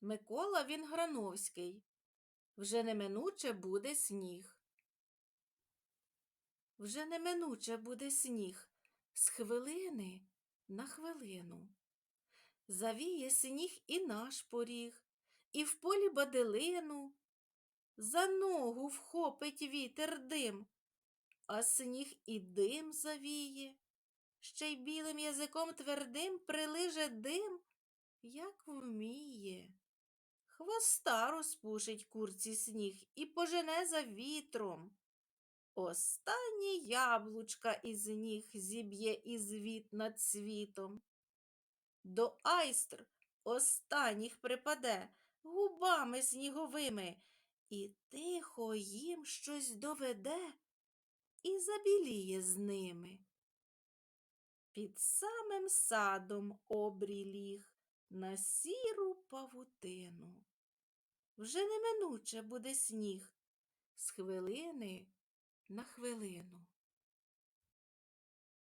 Микола Вінграновський. Вже неминуче буде сніг. Вже неминуче буде сніг з хвилини на хвилину. Завіє сніг і наш поріг, і в полі баделину. За ногу вхопить вітер дим, а сніг і дим завіє, ще й білим язиком твердим прилиже дим, як вміє. Хвоста розпушить курці сніг і пожене за вітром. Останні яблучка із ніг зіб'є і звіт над світом. До айстр останніх припаде губами сніговими і тихо їм щось доведе і забіліє з ними. Під самим садом обрій ліг на сіру павутину. Вже неминуче буде сніг з хвилини на хвилину.